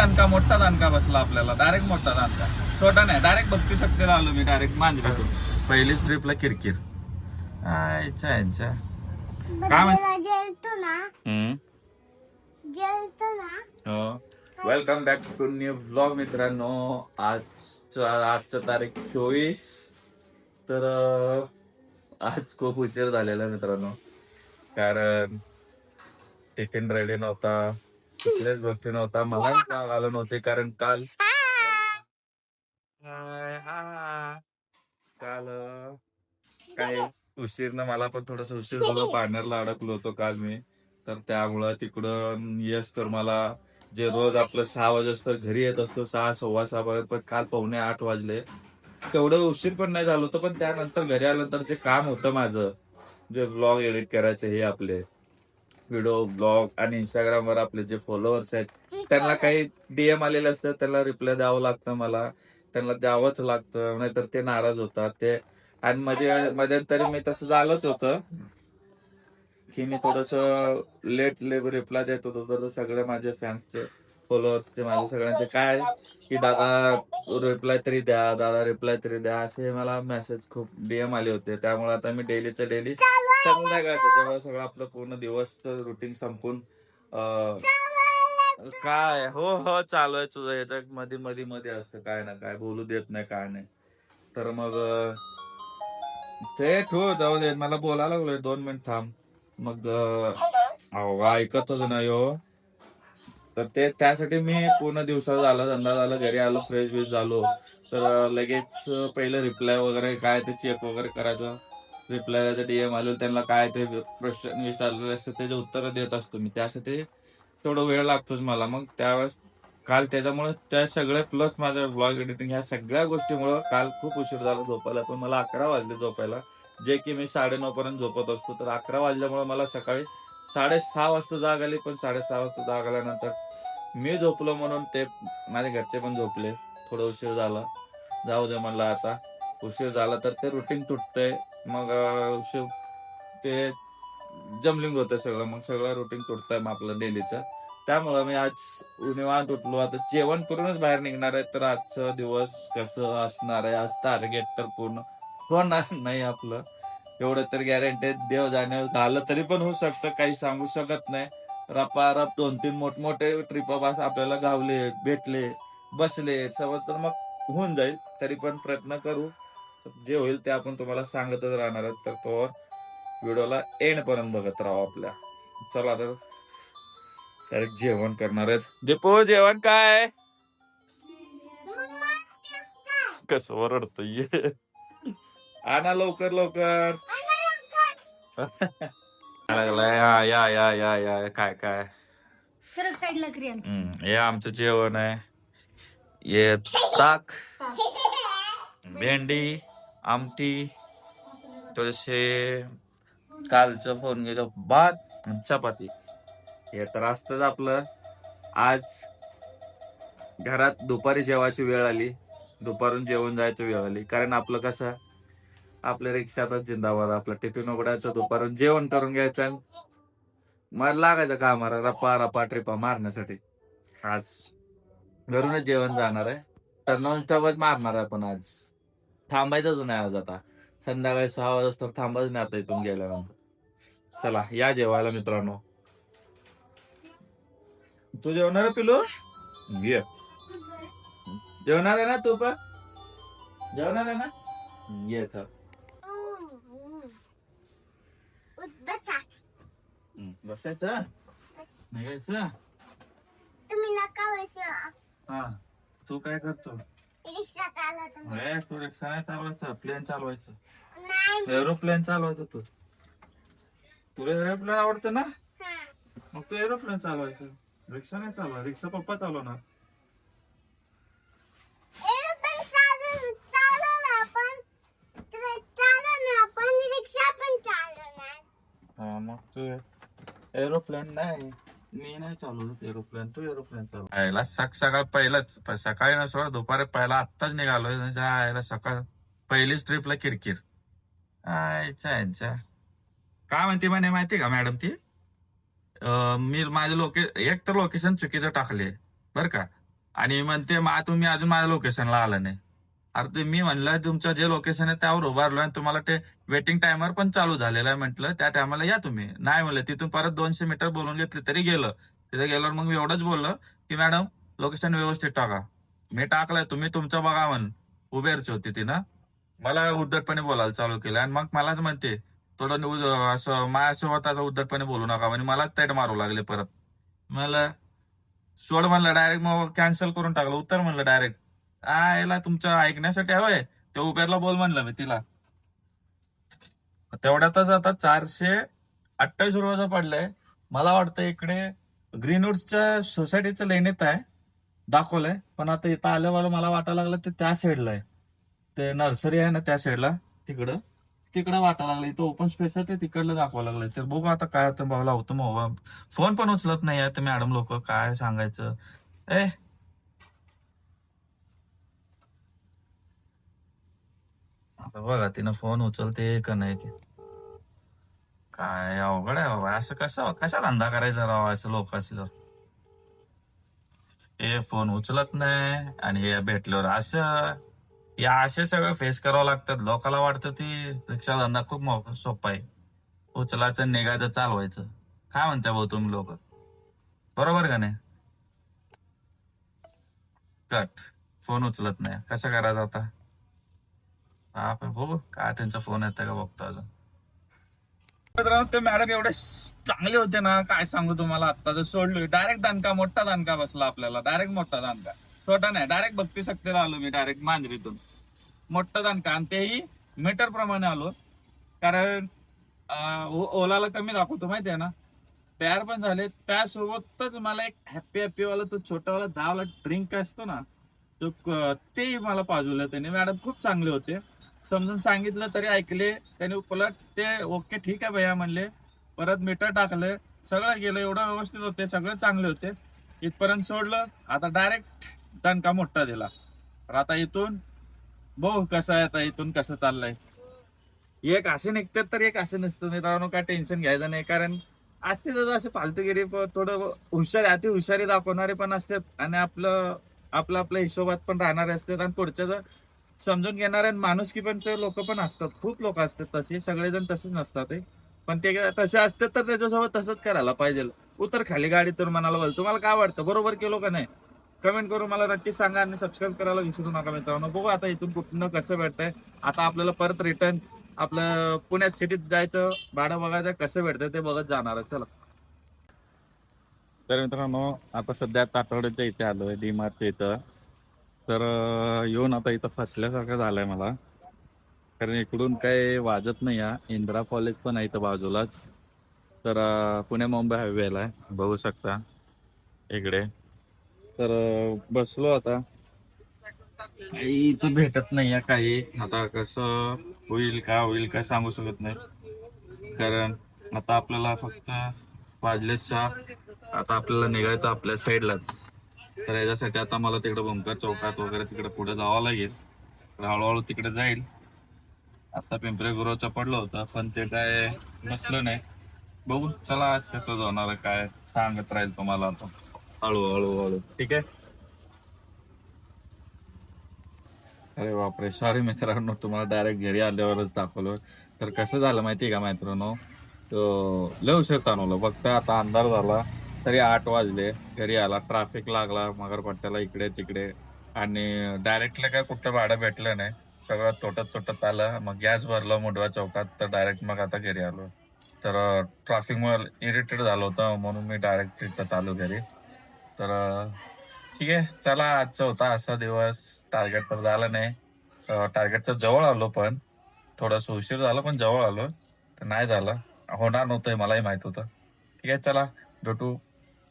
दणका मोठा दणका बसला आपल्याला. डायरेक्ट मोठा दणका छोटा नाही डायरेक्ट भक्ती शक्तीला आलो मी डायरेक्ट मांजरीतून. पहिलीच ट्रिपला किरकिर. आयच्या यांच्या काय म्हण- बड्डेला जेलतो ना. हम्म. जेलतो ना. हो. Welcome back to new vlog मित्रांनो. आजचा आजचं तारीख चोवीस. तर आज खूप उशीर झालेला मित्रांनो. कारण टिफिन रेडी नव्हता. नव्हता. मला जाग आलं नव्हते कारण काल. काल काय उशीरनं मला पण थोडस उशीर झालं. पार्टनरला अडकलो होतो काल मी. तर त्यामुळं तिकडं येस तर मला जे रोज आपलं सहा वाजता घरी येत असतो सहा सव्वा सहा पर्यंत पण काल पावणे आठ वाजले. तेवढं उशीर पण नाही झालं होतं पण त्यानंतर घरी आल्यानंतर जे काम होतं माझं. जे ब्लॉग एडिट करायचे हे आपले. व्हिडिओ ब्लॉग आणि इंस्टाग्रामवर आपले जे फॉलोअर्स आहेत त्यांना काही डीएम आलेले असतात त्यांना रिप्लाय द्यावं लागतं मला. त्यांना द्यावंच लागतं नाहीतर ते नाराज होतात. ते आणि मध्ये मध्यंतरी मी तसं झालंच होतं की मी थोडस लेट रिप्लाय देत होतो. तर सगळे माझे फॅन्सचे फॉलोअर्सचे माझे सगळ्यांचे काय की दादा रिप्लाय तरी द्या दादा रिप्लाय तरी द्या. असे मला मेसेज खूप डीएम आले होते. त्यामुळे आता मी डेलीच्या डेली संध्याकाळचं जेव्हा सगळं आपलं पूर्ण दिवस रुटीन संपून काय? हो हो चालू आहे तुझं. याच्यात मध्ये मध्ये मध्ये असतं. काय ना काय बोलू देत नाही काय नाही. तर मग ते ठो जाऊ दे. मला बोलायला लागलोय. दोन मिनिट थांब. मग अहो ऐकतच नाही हो. तर ते त्यासाठी मी पूर्ण दिवसात झाला धंदा झाला घरी आलो फ्रेश बिश झालो. तर लगेच पहिलं रिप्लाय वगैरे काय ते चेक वगैरे करायचं. रिप्लाय डीएम आलो त्यांना काय ते प्रश्न विचारलेले असतात त्याचे उत्तर देत असतो मी. त्यासाठी थोडा वेळ लागतोच मला. मग त्यावेळेस काल त्याच्यामुळे त्या सगळ्या प्लस माझ्या ब्लॉग एडिटिंग ह्या सगळ्या गोष्टीमुळे काल खूप उशीर झाला झोपायला. पण मला अकरा वाजले झोपायला. जे की मी साडेनऊ पर्यंत झोपत असतो. तर अकरा वाजल्यामुळे मला सकाळी साडेसहा वाजता जाग आली. पण साडेसहा वाजता जाग आल्यानंतर मी झोपलो म्हणून ते माझ्या घरचे पण झोपले. थोडं उशीर झाला. जाऊ दे म्हणलं आता. उशीर झाला तर ते रुटीन तुटतंय. मग उशीर ते जमलिंग होतं सगळं. मग सगळं रुटीन तुटतंय मग आपलं डेलीचं त्यामुळं मी आज निवांत उठलो. आता जेवण करूनच बाहेर निघणार आहे तर आजचा दिवस कसं असणार आहे? आज टार्गेट तर पूर्ण होणार नाही आपलं. एवढं तर गॅरंटी देव जाणे झालं तरी पण होऊ शकतं. काही सांगू शकत नाही. रपा रप दोन तीन मोठमोठे ट्रिप आपल्याला गावले भेटले बसले सर्व तर मग होऊन जाईल. तरी पण प्रयत्न करू. जे होईल ते आपण तुम्हाला सांगतच राहणार आहेत. तर तो व्हिडिओला एंड पर्यंत बघत राहू आपल्या. चला तर डायरेक्ट जेवण करणार आहेत. दीपू जेवण काय? कस ओरडतो ये आणा लवकर लवकर. लागलाय. हा, या या या या. काय काय? साईडला हम्म, हे आमचं जेवण आहे. ये ताक. भेंडी आमटी थोडेसे कालचं फोन गेलो भात चपाती. हे तर असतच आपलं. आज घरात दुपारी जेवायची वेळ आली दुपारून जेवण जायची वेळ आली. कारण आपलं कसं आपल्या रिक्षातच जिंदाबाद आपलं टिफिन उघडायचं दुपारून जेवण करून घ्यायचं आणि मग लागायचं कामाला रप्पा रप्पा ट्रिपा मारण्यासाठी. आज घरूनच जेवण जाणार आहे. तर नॉन स्टॉपच मारणार आहे आपण आज. थांबायचंच नाही आज आता. संध्याकाळी सहा वाजता थांबायचं नाही आता इथून गेल्यानंतर. चला या जेवायला मित्रांनो. तू जेवणार पिलू? ये जेवणार आहे ना तू पण? जेवणार आहे ना? ये चल. बसायचं? तुम्ही नका हा. तू काय करतो? रिक्षा चालवत ए, तू रिक्षा नाही चालवायचं प्लेन चालवायचं नाही एरोप्लेन चालवायचं तू तुला एरोप्लेन आवडतं ना हा. मग तू एरोप्लेन चालवायचं रिक्षा नाही चालवा रिक्षा पप्पा चालवणार एरोप्लेन चालव- चालवलं आपण. ट्रे- चालवलं आपण. रिक्षा पण चालवणार. हा मग तू एरोप्लेन नाही मी नाही चालवत एरोप्लेन तू एरोप्लेन चालू. यायला सक सकाळ पहिलंच प- सकाळी ना सोडा दुपारी पहिला आत्ताच निघालोय त्याच्या यायला सकाळ पहिलीच ट्रिपला किरकिर. आयच्या यांच्या काय म्हणते म्हणे माहिती का मॅडम ती? अं, मी माझं लोके एक तर लोकेशन चुकीचं टाकले बर का? आणि म्हणते मा तुम्ही अजून माझ्या लोकेशनला आलं नाही. अरे ते मी म्हणलं तुमचं जे लोकेशन आहे त्यावर उभारलो आणि तुम्हाला ते वेटिंग टायमर पण चालू झालेलं आहे म्हटलं. त्या टायमाला या तुम्ही. नाही म्हणलं तिथून परत दोनशे मीटर बोलून घेतले तरी गेलं. तिथे गेल्यावर मग मी एवढंच बोललो की मॅडम लोकेशन व्यवस्थित टाका. मी टाकलंय तुम्ही तुमचं बघा म्हण. उबेरची होती ती ना मला उद्धटपणे बोलायला चालू केलं आणि मग मलाच म्हणते थोडं असं माझ्यासोबत असं उद्धटपणे बोलू नका म्हणजे मलाच तेट मारू लागले परत. मला सोड म्हणलं डायरेक्ट मग कॅन्सल करून टाकलं. उत्तर म्हणलं डायरेक्ट आयला तुमच्या तुमचं ऐकण्यासाठी हवंय. ते उबेरला बोल म्हणलं मी तिला. तेवढ्यातच आता चारशे अठ्ठावीस रुपयाचा पडलंय. मला वाटतं इकडे ग्रीनवूडच्या सोसायटीचं लेणीत आहे. दाखवलंय. पण आता इथं आल्यावर मला वाटायला लागलं ते त्या साईडला आहे. ते नर्सरी आहे ना त्या साईडला तिकडं. तिकडं वाटायला लागलं. इथं ओपन स्पेस आहे ते तिकडलं दाखवायला लागलंय. तर बघू आता काय आता भाऊ लावतो मग. फोन पण उचलत नाही आहे मॅडम लोक. काय सांगायचं? ए आता बघा तिनं फोन उचलते का नाही की काय अवघड आहे बाबा असं कसं कसा धंदा करायचा राव असं लोक असल्यावर. हे फोन उचलत नाही आणि हे भेटल्यावर असं या असे सगळं फेस करावं लागतात. लोकांना वाटतं ती रिक्षा धंदा खूप सोपा आहे. उचलायचं निघायचं चालवायचं. काय म्हणता भाऊ तुम्ही लोक? बरोबर का नाही? कट फोन उचलत नाही. कसं करायचं आता? आपण बघू काय त्यांचा फोन येतं का बघतो अजून. मित्रांनो, ते मॅडम एवढे चांगले होते ना काय सांगू तुम्हाला आता जर सोडलो डायरेक्ट दणका मोठा दणका बसला आपल्याला. डायरेक्ट मोठा दणका छोटा नाही डायरेक्ट भक्ती शक्तीला आलो मी डायरेक्ट मांजरीतून. मोठा दणका आणि तेही मीटर प्रमाणे आलो. कारण ओलाला कमी दाखवतो माहितीये ना? तयार पण झाले. त्यासोबतच मला एक हॅपी हॅपी वाला तो छोटावाला दहावाला ड्रिंक असतो ना तो तेही मला पाजवलं त्याने. मॅडम खूप चांगले होते. समजून सांगितलं तरी ऐकले त्याने उपलट ते ओके ठीक आहे भैया म्हणले. परत मीटर टाकलं सगळं गेलं एवढं व्यवस्थित होते सगळं चांगले होते. इथपर्यंत सोडलं आता डायरेक्ट दणका मोठा दिला. तर आता इथून बघू कसं आहे आता इथून कसं चाललंय. एक असे निघतात तर एक असे नसतं मित्रांनो काय टेन्शन घ्यायचं नाही कारण असते तर असे फालतूगिरी थोडं हुशारी अति हुशारी दाखवणारे पण असतात. आणि आपलं आपलं आपल्या हिशोबात पण राहणारे असतात. आणि पुढच्या समजून घेणारे माणुसकी पण ते लोक पण असतात. खूप लोक असतात तसे सगळेजण तसेच नसतात ते पण ते तसे असतात तर त्याच्यासोबत तसंच करायला पाहिजे. उतर खाली गाडी तर मनाला बोल. तुम्हाला काय वाटतं? बरोबर केलो का नाही? कमेंट करून मला नक्की सांगा आणि सबस्क्राईब करायला विसरू नका मित्रांनो. बघू आता इथून कुठनं कसं भेटतंय. आता आपल्याला परत रिटर्न आपलं पुण्यात सिटीत जायचं भाडं बघायचं कसं भेटतंय ते बघत जाणार चला. तर मित्रांनो आता सध्या तातवड्याच्या इथे आलोय डी इथं. तर येऊन आता इथं फसल्यासारखं झालंय मला. कारण इकडून काही वाजत नाही या इंदिरा कॉलेज पण आहे इथं बाजूलाच. तर पुणे मुंबई हायवेला आहे. बघू शकता. इकडे. तर बसलो आता. काही इथं भेटत नाही आहे काही. आता कसं होईल का होईल काय सांगू शकत नाही. कारण आता आपल्याला फक्त वाजले चार. आता आपल्याला निघायचं आपल्या साईडलाच तर याच्यासाठी आता मला तिकडे बंकर चौकात वगैरे तिकडे पुढे जावं लागेल. तर हळूहळू तिकडे जाईल. आता पिंपरे गुरुचा पडलं होतं पण ते काय नसलं नाही. बघू चला आज कसं जाणार काय सांगत राहील तुम्हाला आता. हळू हळू. हळू ठीक आहे? अरे बापरे सॉरी मित्रांनो तुम्हाला डायरेक्ट घरी आल्यावरच दाखवलं. तर कसं झालं माहितीये का मित्रांनो तो लय उशीर फक्त आता अंधार झाला. तरी आठ वाजले. घरी आला. ट्रॅफिक लागला. मगरपट्ट्याला इकडे तिकडे. आणि डायरेक्टला काय कुठं भाडं भेटलं नाही. सगळं तोटत तोटत आलं. मग गॅस भरलं मुडवा चौकात. तर डायरेक्ट मग आता घरी आलो. तर ट्रॅफिकमुळे इरिटेट झालं होतं. म्हणून मी डायरेक्ट तिथं आलो घरी. तर ठीक आहे. चला आजचा होता असा दिवस. टार्गेट तर झालं नाही. टार्गेटचं जवळ आलो पण. थोडस उशीर झालं पण जवळ आलो. तर नाही झालं. होणार नव्हतं मलाही माहीत होतं. ठीक आहे चला. भेटू.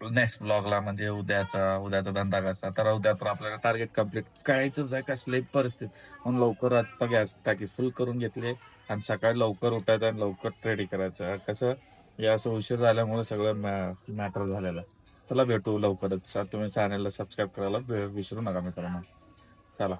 नेक्स्ट ब्लॉगला म्हणजे उद्याचा उद्याचा धंदा कसा? तर उद्या तर आपल्याला टार्गेट कंप्लीट करायचंच आहे कसल्याही परिस्थिती. म्हणून लवकर आता गॅस टाकी फुल करून घेतली आणि सकाळी लवकर उठायचं आणि लवकर रेडी करायचं. कसं? हे असं उशीर झाल्यामुळे सगळं मॅटर झालेलं. आहे. चला भेटू लवकरच. तुम्ही चॅनलला सबस्क्राईब करायला विसरू नका मित्रांनो. चला.